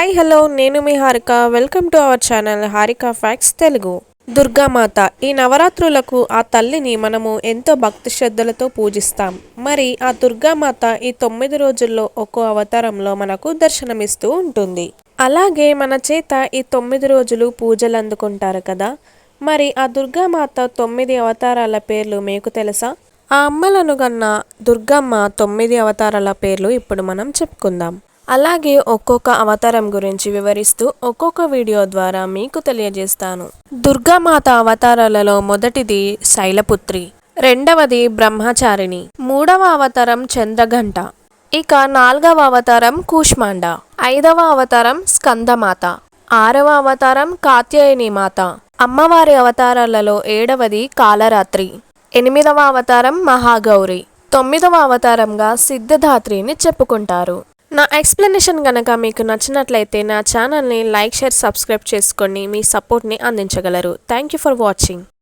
Hi hello నేను మీ Harika. Welcome to our channel Harika facts Telugu. Durgamata ఈ నవరాత్రులకు ఆ తల్లిని మనము ఎంతో భక్తి శ్రద్ధలతో పూజిస్తాం. మరి ఆ దుర్గామాత ఈ తొమ్మిది రోజుల్లో ఒక్కో అవతారంలో మనకు దర్శనమిస్తూ ఉంటుంది. అలాగే మన చేత ఈ తొమ్మిది రోజులు పూజలు అందుకుంటారు కదా. మరి ఆ దుర్గామాత తొమ్మిది అవతారాల పేర్లు మీకు తెలుసా? ఆ అమ్మలను కన్నా దుర్గమ్మ తొమ్మిది అవతారాల పేర్లు ఇప్పుడు మనం చెప్పుకుందాం. అలాగే ఒక్కొక్క అవతారం గురించి వివరిస్తూ ఒక్కొక్క వీడియో ద్వారా మీకు తెలియజేస్తాను. దుర్గామాత అవతారాలలో మొదటిది శైలపుత్రి రెండవది బ్రహ్మచారిణి మూడవ అవతారం చంద్రఘంట ఇక నాలుగవ అవతారం కూష్మాండ ఐదవ అవతారం స్కందమాత ఆరవ అవతారం కాత్యాయని మాత. అమ్మవారి అవతారాలలో ఏడవది కాలరాత్రి ఎనిమిదవ అవతారం మహాగౌరి తొమ్మిదవ అవతారంగా సిద్ధధాత్రిని చెప్పుకుంటారు. నా ఎక్స్ప్లెనేషన్ కనుక మీకు నచ్చినట్లయితే నా ఛానల్ని లైక్ షేర్ సబ్స్క్రైబ్ చేసుకొని మీ సపోర్ట్ని అందించగలరు. Thank you for watching